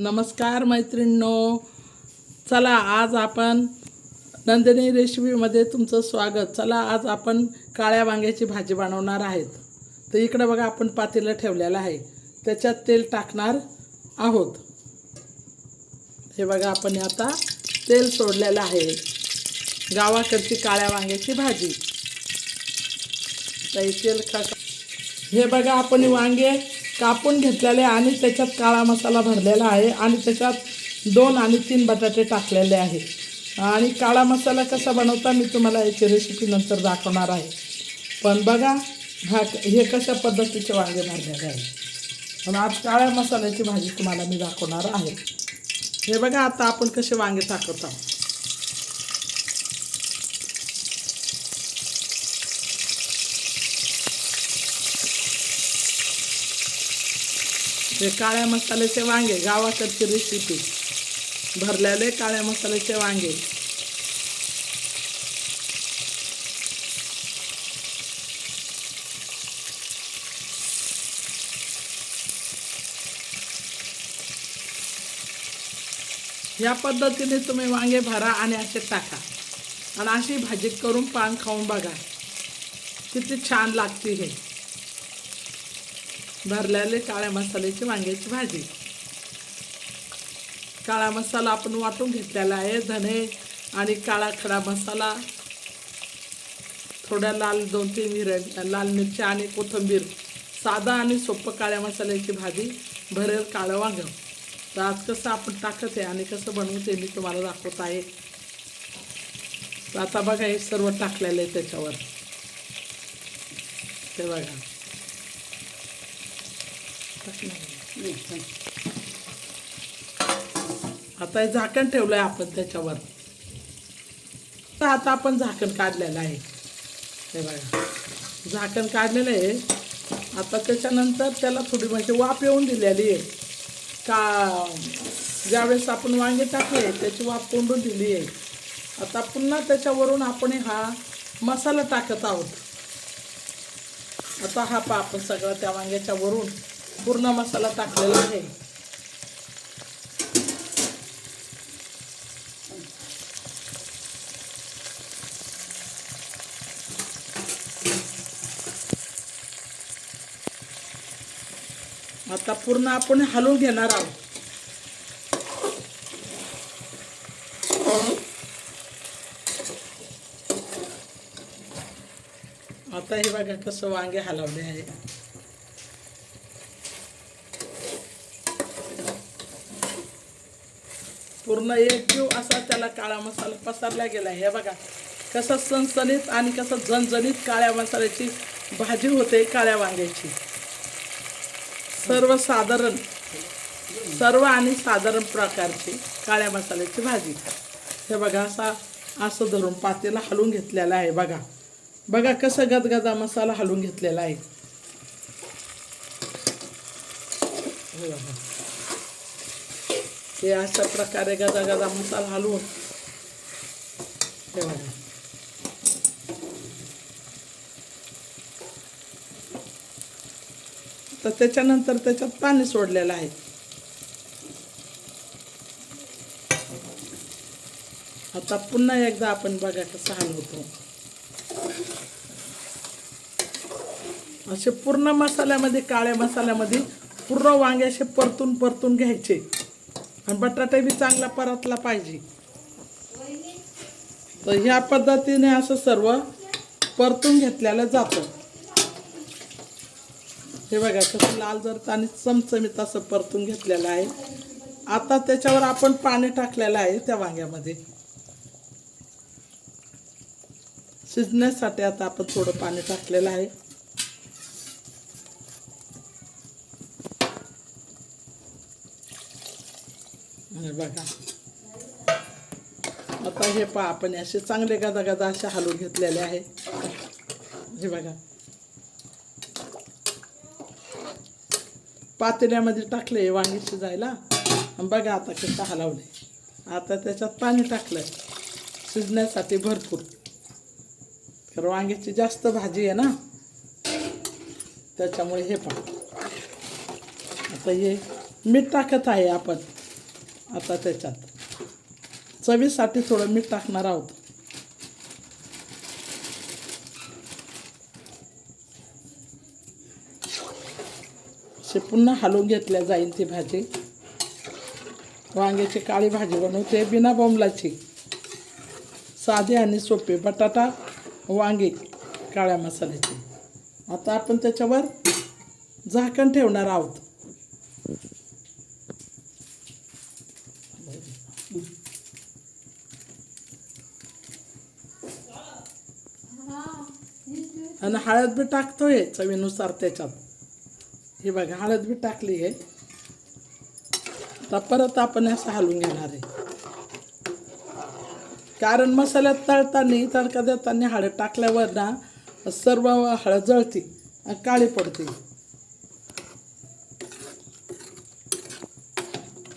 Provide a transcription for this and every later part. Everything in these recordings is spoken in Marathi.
नमस्कार मैत्रिणींनो. चला आज आपण नंदिनी रेसिपीमध्ये तुमचं स्वागत. चला आज आपण काळ्या वांग्याची भाजी बनवणार आहेत. तर इकडं बघा आपण पातेलं ठेवलेलं आहे. त्याच्यात तेल टाकणार आहोत. हे बघा आपण आता तेल सोडलेलं आहे. गावाकडची काळ्या वांग्याची भाजी. तर तेल खा हे बघा आपण वांगे कापून घेतलेले आणि त्याच्यात काळा मसाला भरलेला आहे आणि त्याच्यात दोन आणि तीन बटाटे टाकलेले आहे. आणि काळा मसाला कसा बनवता मी तुम्हाला याची रेसिपी नंतर दाखवणार आहे. पण बघा हा हे कशा पद्धतीचे वांगे भरलेले आहे. पण आज काळ्या मसाल्याची भाजी तुम्हाला मी दाखवणार आहे. हे बघा आता आपण कसे वांगे टाकत आहोत. हे काळ्या मसाल्याचे वांगे गावाकडची रेसिपी भरलेले काळ्या मसाल्याचे वांगे. या पद्धतीने तुम्ही वांगे भरा आणि असे टाका. आणि अशी भाजी करून पान खाऊन बघा. किती छान लागते हे. भरलेले काळ्या मसाल्याची वांग्याची भाजी. काळा मसाला आपण वाटून घेतलेला आहे धने आणि काळा खडा मसाला. थोड्या लाल दोन तीन मिरच्या लाल मिरच्या आणि कोथिंबीर. साधा आणि सोपं काळ्या मसाल्याची भाजी भरेल काळं वांग. तर आज कसं आपण टाकत आहे आणि कसं बनवते मी तुम्हाला दाखवत आहे. तर आता बघा हे सर्व टाकलेलं आहे त्याच्यावर. ते बघा. आता हे झाकण ठेवलंय आपण त्याच्यावर. तर आता आपण झाकण काढलेलं आहे. हे बघा. झाकण काढलेलं आहे. आता त्याच्यानंतर त्याला थोडी म्हणजे वाफ येऊन दिलेली आहे. का ज्यावेळेस आपण वांगे टाकले त्याची वाफ कोंडून दिली आहे. आता पुन्हा त्याच्यावरून आपण हा मसाला टाकत आहोत. आता हा पा आपण सगळं त्या वांग्याच्या वरून. पूर्ण मसाला टाकलेला आहे. आता पूर्ण आपण हलवून घेणार आहोत. आता हे बघा कसं वांगे हलवले आहे. पूर्ण एकजीव असा त्याला काळा मसाला पसरला गेला. आहे हे बघा कसं सणसणीत आणि कसं झणझणीत काळ्या मसाल्याची भाजी होते काळ्या वांग्याची. सर्वसाधारण सर्व आणि साधारण प्रकारची काळ्या मसाल्याची भाजी. हे बघा असा असं धरून पातेला हलवून घेतलेला आहे बघा. बघा कसं गदगदा मसाला हलवून घेतलेला आहे. हे अशा प्रकारे गदा गदा मसाला हलवून. हे तर त्याच्यानंतर त्याच्यात पाणी सोडलेलं आहे. आता पुन्हा एकदा आपण बघा कसं हलवतो. असे पूर्ण मसाल्यामध्ये काळ्या मसाल्यामध्ये पूर्ण वांगे असे परतून परतून घ्यायचे. आणि बटाटा बी चांगला परतला पाहिजे. तर ह्या पद्धतीने असं सर्व परतून घेतलेलं जातं. हे बघा कसं लाल जर आणि चमचमीत असं परतून घेतलेलं आहे. आता त्याच्यावर आपण पाणी टाकलेलं आहे त्या वांग्यामध्ये. शिजण्यासाठी आता आपण थोडं पाणी टाकलेलं आहे. बघा. आता हे पहा आपण असे चांगले गदा गदा असे हलवून घेतलेले आहे. हे बघा. पातेल्यामध्ये टाकले वांगी शिजायला. आणि बघा आता कसं हलवले. आता त्याच्यात पाणी टाकलं शिजण्यासाठी भरपूर. तर वांग्याची जास्त भाजी आहे ना? त्याच्यामुळे हे पहा. आता हे मीठ टाकत आहे आपण. आता त्याच्यात. चवीसाठी थोडं मीठ टाकणार आहोत. असे पुन्हा हलवून घेतल्या जाईल ती भाजी. वांग्याची काळी भाजी बनवते बिना बोंबलाची. साधी आणि सोपी. बटाटा वांगी काळ्या मसाल्याची. आता आपण त्याच्यावर झाकण ठेवणार आहोत. आणि हळद बी टाकतोय चवीनुसार त्याच्यात. हे बघा हळद बी टाकली आहे. आता परत आपण असं हलवून घेणार आहे. कारण मसाल्यात तळताना तडका देताना हळद टाकल्यावर ना सर्व हळद जळती आणि काळी पडते.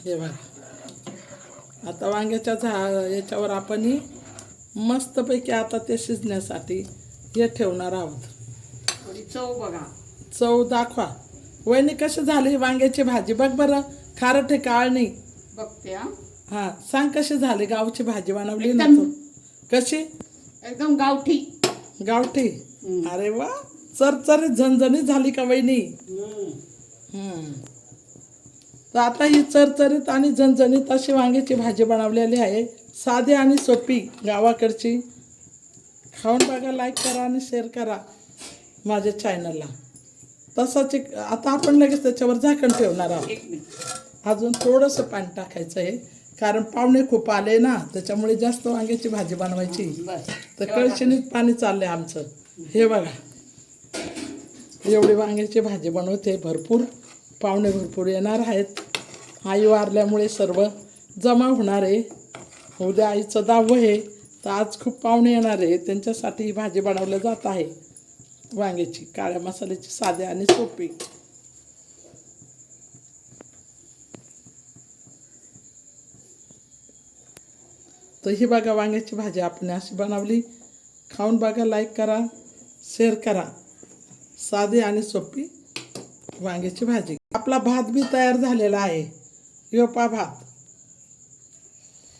हे बघा. आता वांग्याच्या झा याच्यावर आपण मस्तपैकी आता ते शिजण्यासाठी हे ठेवणार आहोत. थोडी चव बघा. चव दाखवा. वहिनी कशी झाली वांग्याची भाजी? बघ बरं. खारट काळ नाही. बघते हा. सांग कशी झाली गावची भाजी बनवली ना. तू? कशी? एकदम गावठी. गावठी. अरे वा. चरचरीत झणझणीत झाली का वहिनी? हम्म. तर आता ही चरचरीत आणि झणझणीत अशी वांग्याची भाजी बनवलेली आहे. साधी आणि सोपी गावाकडची. खाऊन बघा लाईक करा आणि शेअर करा माझ्या चॅनलला तसंच एक आता आपण लगेच त्याच्यावर झाकण ठेवणार आहोत. अजून थोडंसं पाणी टाकायचं आहे. कारण पाहुणे खूप आले ना त्याच्यामुळे जास्त वांग्याची भाजी बनवायची. तर कळशीनीच पाणी चाललंय आमचं. हे बघा. एवढी वांग्याची भाजी बनवते भरपूर. पाहुणे भरपूर येणार आहेत. आई वारल्यामुळे सर्व जमा होणार आहे. उद्या आईचं दहावं आहे. तर आज खूप पाहुणे येणार आहे. त्यांच्यासाठी ही भाजी बनवल्या जात आहे. वांग्याची काळ्या मसाल्याची साधी आणि सोपी. तर ही बघा वांग्याची भाजी आपण अशी बनवली. खाऊन बघा लाईक करा शेअर करा. साधी आणि सोपी वांग्याची भाजी. आपला भात बी तयार झालेला आहे. योपा भात.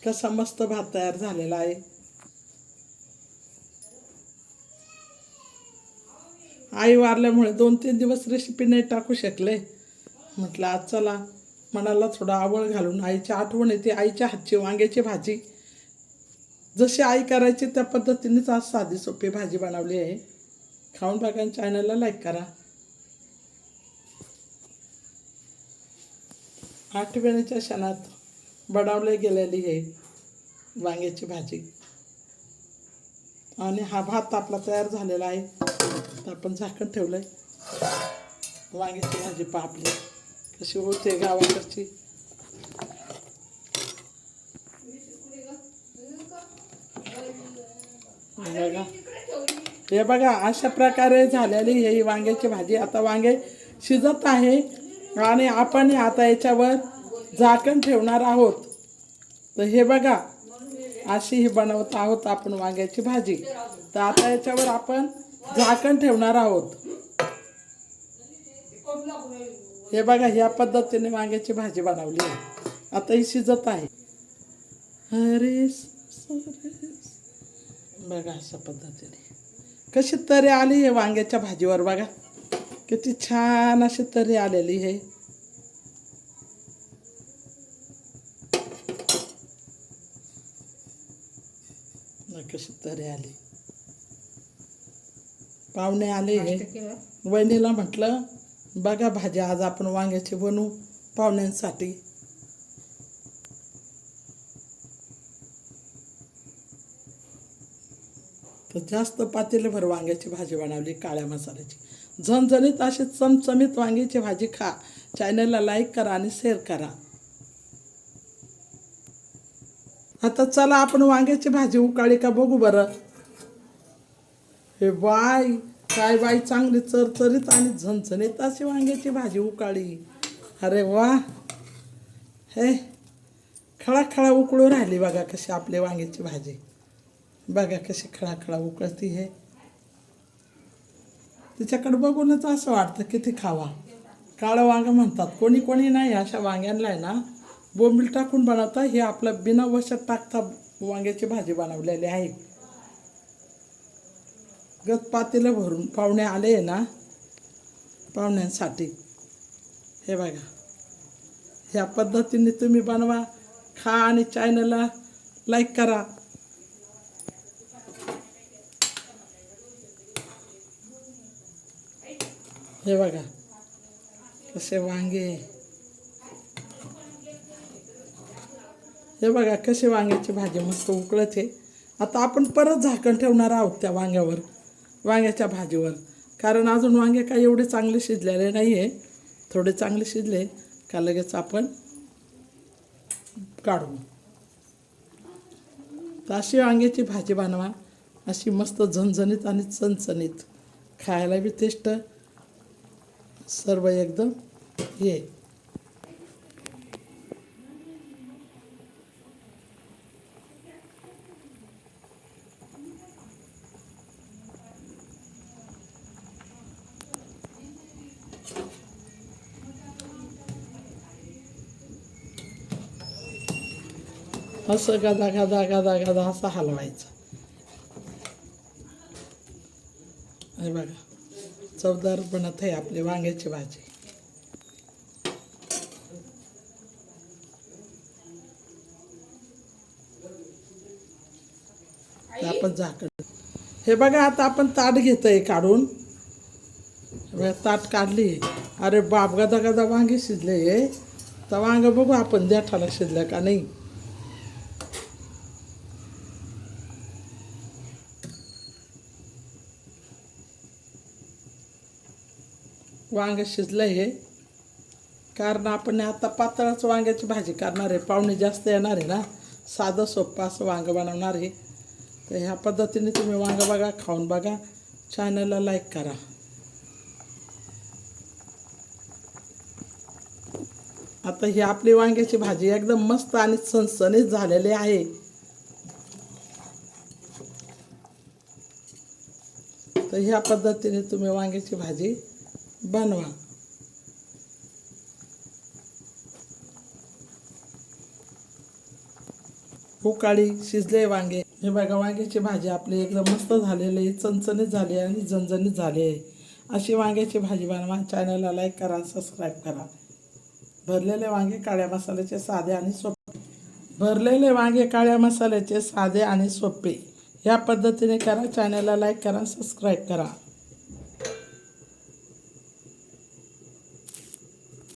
कसा मस्त भात तयार झालेला आहे. आई वारल्यामुळे दोन तीन दिवस रेसिपी नाही टाकू शकले. म्हटलं आज चला. मनाला थोडं आवळ घालून आईची आठवण येते आईच्या हातची वांग्याची भाजी. जशी आई करायची त्या पद्धतीनेच आज साधी सोपी भाजी बनवली आहे. खाऊन बघा चॅनलला लाईक करा. आठवणीच्या क्षणात बनवली गेलेली आहे वांग्याची भाजी. आणि हा भात आपला तयार झालेला आहे. तर आपण झाकण ठेवलं आहे वांग्याची भाजी पहा आपली कशी होते गावाकडची? बघा. हे बघा अशा प्रकारे झालेली ही वांग्याची भाजी. आता वांगे शिजत आहे आणि आपण आता याच्यावर झाकण ठेवणार आहोत. तर हे बघा अशी ही बनवत आहोत आपण वांग्याची भाजी. तर आता याच्यावर आपण झाकण ठेवणार आहोत. हे बघा ह्या पद्धतीने वांग्याची भाजी बनवली आहे. आता ही शिजत आहे. अरे बघा अशा पद्धतीने. कशी तरी आली आहे वांग्याच्या भाजीवर बघा. किती छान अशी तरी आलेली आहे. कशी तरी आली. पाहुणे आले. हे वहिनीला म्हटलं बघा भाजी आज आपण वांग्याची बनवू पाहुण्यांसाठी. तर जास्त पातेलीभर वांग्याची भाजी बनवली काळ्या मसाल्याची. झणझणीत अशी चमचमीत वांग्याची भाजी खा. चॅनलला लाईक करा आणि शेअर करा. आता चला आपण वांग्याची भाजी उकाळी का बघू बरं? हे बाय काय बाई चांगली चरचरीत आणि झणझणीत अशी वांग्याची भाजी उकाळी. अरे वा. हे खळा खळा उकळू राहिली बघा कशी आपली वांग्याची भाजी. बघा कशी खळा खळा उकळती हे. तिच्याकडे बघूनच असं वाटतं किती खावा. काळं वांगं म्हणतात. कोणी कोणी नाही अशा वांग्यांना आहे ना बोंबील टाकून बनवता. हे आपलं बिना वशात टाकता वांग्याची भाजी बनवलेली आहे. गत पातेलं भरून पाहुणे आले आहे ना पाहुण्यांसाठी. हे बघा. ह्या पद्धतीने तुम्ही बनवा खा आणि चॅनलला लाईक करा. हे बघा. कसे वांगे हे बघा कसे वांग्याची भाजी मस्त उकळत आहे. आता आपण परत झाकण ठेवणार आहोत त्या वांग्यावर. वांग्याच्या भाजीवर. कारण अजून वांगे काही एवढे चांगले शिजलेले नाही आहे थोडे चांगले शिजले का लगेच आपण काढू. तर अशी वांग्याची भाजी बनवा. अशी मस्त झणझणीत आणि चणचणीत. खायला बी टेस्ट. सर्व एकदम हे. असं गदा गदा गदा गदा असं हलवायचं. हे बघा चवदार बनत आहे आपली वांग्याची भाजी. आपण झाकड हे बघा आता आपण ताट घेतोय काढून. ताट काढली. अरे बाप गदा गदा वांगी शिजले हे. तर वांग बघू आपण देठाला शिजलं का नाही. वांग शिजलं हे. कारण आपण आता पातळच वांग्याची भाजी करणार आहे. पाहुणे जास्त येणार आहे ना. साधं सोपं असं वांगं बनवणार आहे. तर ह्या पद्धतीने तुम्ही वांगं बघा खाऊन बघा. चॅनलला लाईक करा. आता ही आपली वांग्याची भाजी एकदम मस्त आणि सणसणीत झालेली आहे. तर ह्या पद्धतीने तुम्ही वांग्याची भाजी बनवा. हो उकाळी शिजले वांगे. हे बघा वांग्याची भाजी आपली एकदम मस्त झालेली आहे चणचणीत झाली आहे आणि झणझणीत झाली आहे. अशी वांग्याची भाजी बनवा. चॅनलला लाईक करा सबस्क्राईब करा. भरलेले वांगे काळ्या मसाल्याचे साधे आणि सोपे. भरलेले वांगे काळ्या मसाल्याचे साधे आणि सोपे. या पद्धतीने करा. चॅनलला लाईक करा सबस्क्राईब करा.